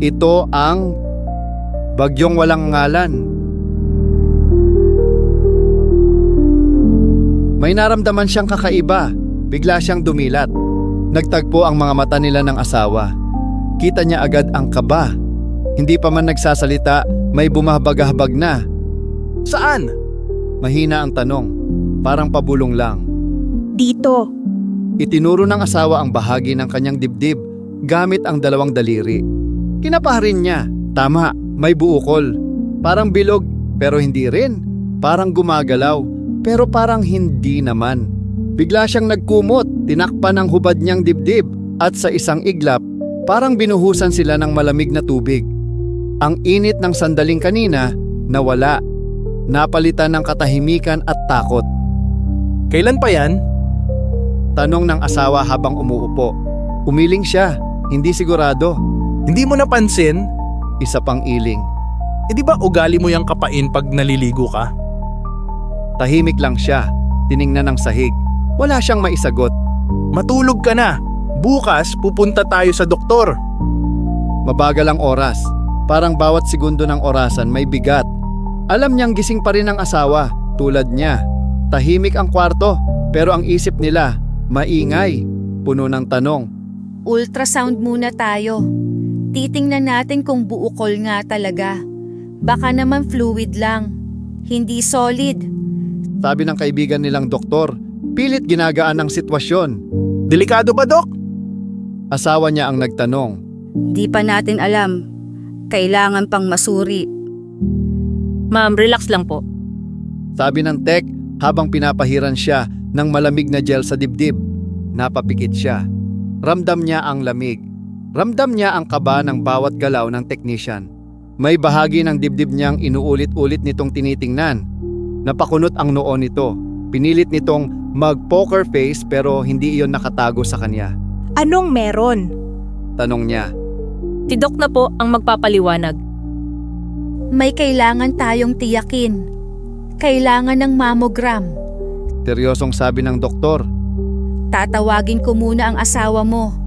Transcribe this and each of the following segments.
Ito ang Bagyong Walang Ngalan. May naramdaman siyang kakaiba, bigla siyang dumilat. Nagtagpo ang mga mata nila ng asawa. Kita niya agad ang kaba. Hindi pa man nagsasalita, may bumabagahbag na. Saan? Mahina ang tanong, parang pabulong lang. Dito. Itinuro ng asawa ang bahagi ng kanyang dibdib gamit ang dalawang daliri. Kinapaharin niya. Tama, may buukol. Parang bilog, pero hindi rin. Parang gumagalaw, pero parang hindi naman. Bigla siyang nagkumot, tinakpan ang hubad niyang dibdib, at sa isang iglap, parang binuhusan sila ng malamig na tubig. Ang init ng sandaling kanina, nawala. Napalitan ng katahimikan at takot. Kailan pa yan? Tanong ng asawa habang umuupo. Umiling siya, hindi sigurado. Hindi mo napansin? Isa pang iling. Eh di ba ugali mo yung kapain pag naliligo ka? Tahimik lang siya, tiningnan ng sahig. Wala siyang maisagot. Matulog ka na. Bukas pupunta tayo sa doktor. Mabagal ang oras. Parang bawat segundo ng orasan may bigat. Alam niyang gising pa rin ang asawa, tulad niya. Tahimik ang kwarto, pero ang isip nila, maingay. Puno ng tanong. Ultrasound muna tayo. Titingnan natin kung buukol nga talaga. Baka naman fluid lang. Hindi solid. Sabi ng kaibigan nilang doktor, pilit ginagaan ang sitwasyon. Delikado ba, Dok? Asawa niya ang nagtanong. Di pa natin alam. Kailangan pang masuri. Ma'am, relax lang po. Sabi ng tech habang pinapahiran siya ng malamig na gel sa dibdib. Napapikit siya. Ramdam niya ang lamig. Ramdam niya ang kaba ng bawat galaw ng technician. May bahagi ng dibdib niyang inuulit-ulit nitong tinitingnan. Napakunot ang noo nito. Pinilit nitong mag-poker face pero hindi iyon nakatago sa kanya. Anong meron? Tanong niya. Si Doc na po ang magpapaliwanag. May kailangan tayong tiyakin. Kailangan ng mammogram. Seryosong sabi ng doktor. Tatawagin ko muna ang asawa mo.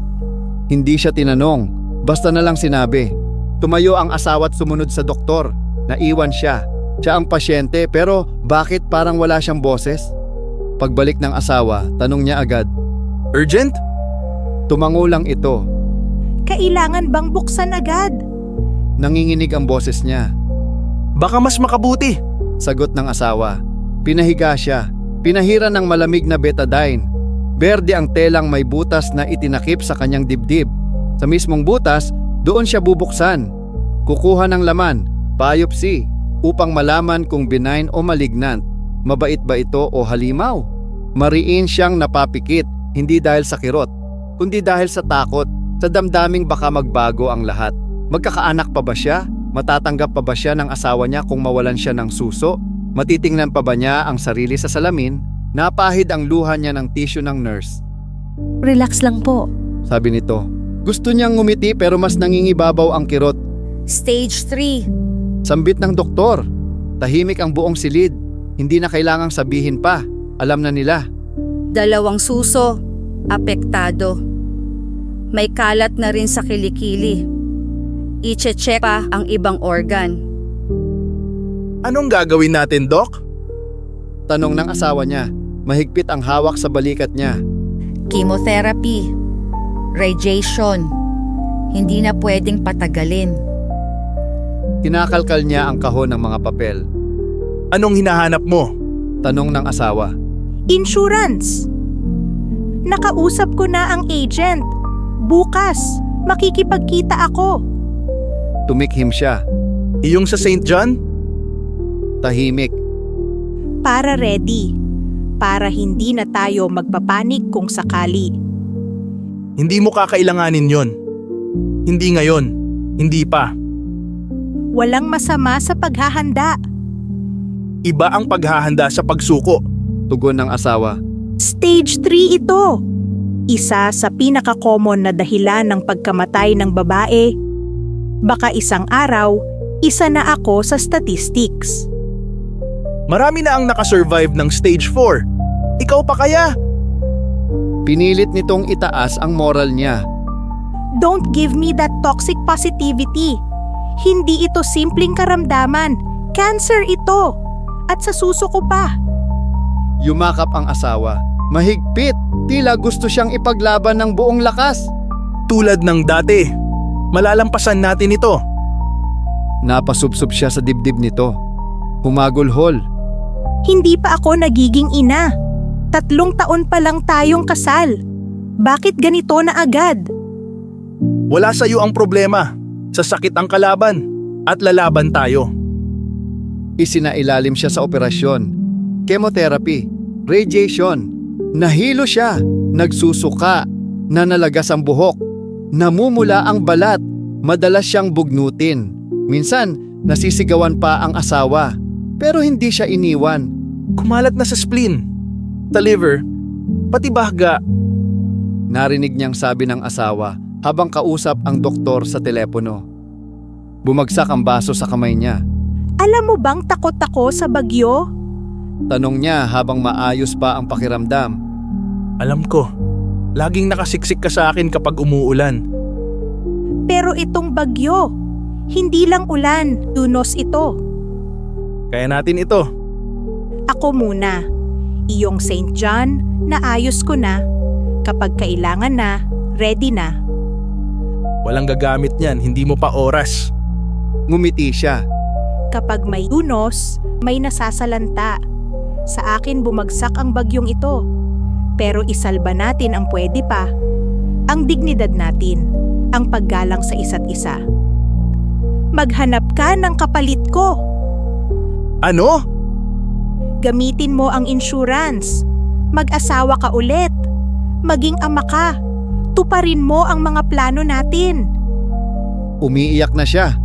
Hindi siya tinanong, basta na lang sinabi. Tumayo ang asawa at sumunod sa doktor. Naiwan siya. Siya ang pasyente pero bakit parang wala siyang boses? Pagbalik ng asawa, tanong niya agad. Urgent? Tumango lang ito. Kailangan bang buksan agad? Nanginginig ang boses niya. Baka mas makabuti. Sagot ng asawa. Pinahiga siya. Pinahira ng malamig na betadine. Berde ang telang may butas na itinakip sa kanyang dibdib. Sa mismong butas, doon siya bubuksan. Kukuha ng laman, biopsy, upang malaman kung benign o malignant. Mabait ba ito o halimaw? Mariin siyang napapikit, hindi dahil sa kirot, kundi dahil sa takot, sa damdaming baka magbago ang lahat. Magkakaanak pa ba siya? Matatanggap pa ba siya ng asawa niya kung mawalan siya ng suso? Matitingnan pa ba niya ang sarili sa salamin? Napahid ang luha niya ng tissue ng nurse. Relax lang po. Sabi nito. Gusto niyang ngumiti pero mas nangingibabaw ang kirot. Stage 3. Sambit ng doktor. Tahimik ang buong silid. Hindi na kailangang sabihin pa. Alam na nila. Dalawang suso. Apektado. May kalat na rin sa kilikili. Iche-check pa ang ibang organ. Anong gagawin natin, Doc? Tanong ng asawa niya. Mahigpit ang hawak sa balikat niya. Chemotherapy. Radiation. Hindi na pwedeng patagalin. Kinakalkal niya ang kahon ng mga papel. Anong hinahanap mo? Tanong ng asawa. Insurance. Nakausap ko na ang agent. Bukas, makikipagkita ako. Tumikhim siya. Iyong sa St. John? Tahimik. Para ready. Para hindi na tayo magpapanik kung sakali. Hindi mo kakailanganin yon. Hindi ngayon. Hindi pa. Walang masama sa paghahanda. Iba ang paghahanda sa pagsuko. Tugon ng asawa. Stage 3 ito. Isa sa pinaka-common na dahilan ng pagkamatay ng babae. Baka isang araw, isa na ako sa statistics. Marami na ang nakasurvive ng stage 4. Ikaw pa kaya? Pinilit nitong itaas ang moral niya. Don't give me that toxic positivity. Hindi ito simpleng karamdaman. Cancer ito. At sa suso ko pa. Yumakap ang asawa. Mahigpit. Tila gusto siyang ipaglaban ng buong lakas. Tulad ng dati. Malalampasan natin ito. Napasubsob siya sa dibdib nito. Humagulhol. Hindi pa ako nagiging ina. Tatlong taon pa lang tayong kasal. Bakit ganito na agad? Wala sa iyo ang problema. Sa sakit ang kalaban. At lalaban tayo. Isinailalim siya sa operasyon. Chemotherapy. Radiation. Nahilo siya. Nagsusuka. Nanalagas ang buhok. Namumula ang balat. Madalas siyang bugnutin. Minsan, nasisigawan pa ang asawa. Pero hindi siya iniwan. Kumalat na sa spleen. Sa liver. Pati bahga. Narinig niyang sabi ng asawa habang kausap ang doktor sa telepono. Bumagsak ang baso sa kamay niya. Alam mo bang takot ako sa bagyo? Tanong niya habang maayos pa ang pakiramdam. Alam ko. Laging nakasiksik ka sa akin kapag umuulan. Pero itong bagyo, hindi lang ulan, dunos ito. Kaya natin ito. Ako muna. Iyong St. John, naayos ko na. Kapag kailangan na, ready na. Walang gagamit niyan, hindi mo pa oras. Ngumiti siya. Kapag may dunos, may nasasalanta. Sa akin bumagsak ang bagyong ito. Pero isalba natin ang pwede pa. Ang dignidad natin, ang paggalang sa isa't isa. Maghanap ka ng kapalit ko. Ano? Gamitin mo ang insurance. Mag-asawa ka ulit. Maging ama ka. Tuparin mo ang mga plano natin. Umiiyak na siya.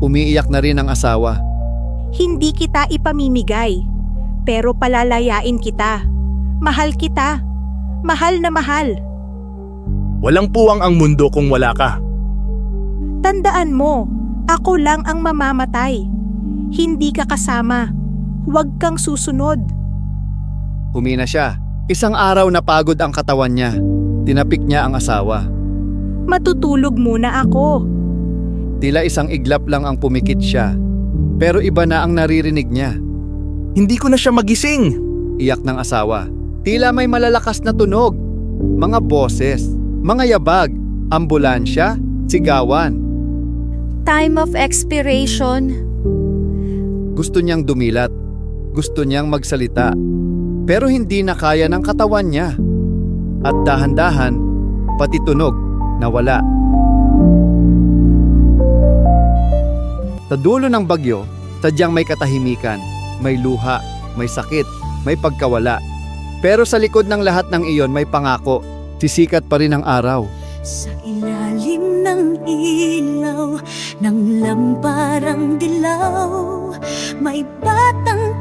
Umiiyak na rin ang asawa. Hindi kita ipamimigay, pero palalayain kita. Mahal kita. Mahal na mahal. Walang puwang ang mundo kung wala ka. Tandaan mo, ako lang ang mamamatay. Hindi ka kasama. Huwag kang susunod. Humina siya. Isang araw na pagod ang katawan niya. Tinapik niya ang asawa. Matutulog muna ako. Tila isang iglap lang ang pumikit siya. Pero iba na ang naririnig niya. Hindi ko na siya magising. Iyak ng asawa. Tila may malalakas na tunog. Mga boses, mga yabag, ambulansya, sigawan. Time of expiration. Gusto niyang dumilat. Gusto niyang magsalita. Pero hindi na kaya ng katawan niya. At dahan-dahan, pati tunog, nawala. Sa dulo ng bagyo, sadyang may katahimikan, may luha, may sakit, may pagkawala. Pero sa likod ng lahat ng iyon may pangako, sisikat pa rin ang araw. Sa ilalim ng ilaw ng lamparang dilaw May batang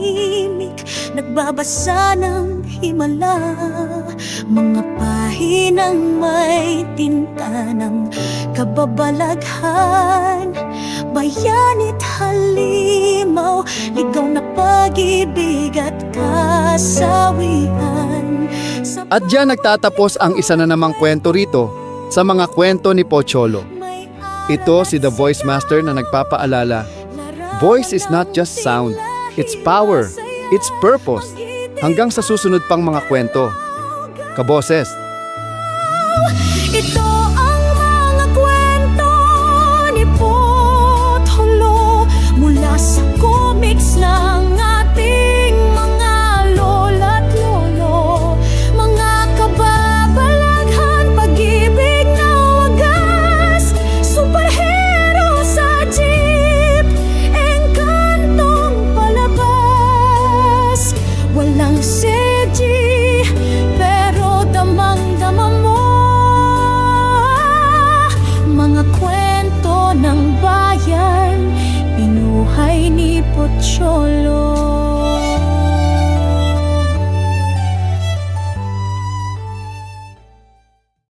tahimik nagbabasa ng himala. Mga pahinang may tinta ng kababalaghan. Bayanit halimaw, ligaw na pag-ibig at kasawian. Sa At diyan nagtatapos ang isa na namang kwento rito sa mga kwento ni Pocholo. Ito si The Voice Master na nagpapaalala, Voice is not just sound, it's power, it's purpose. Hanggang sa susunod pang mga kwento. Kaboses, Ito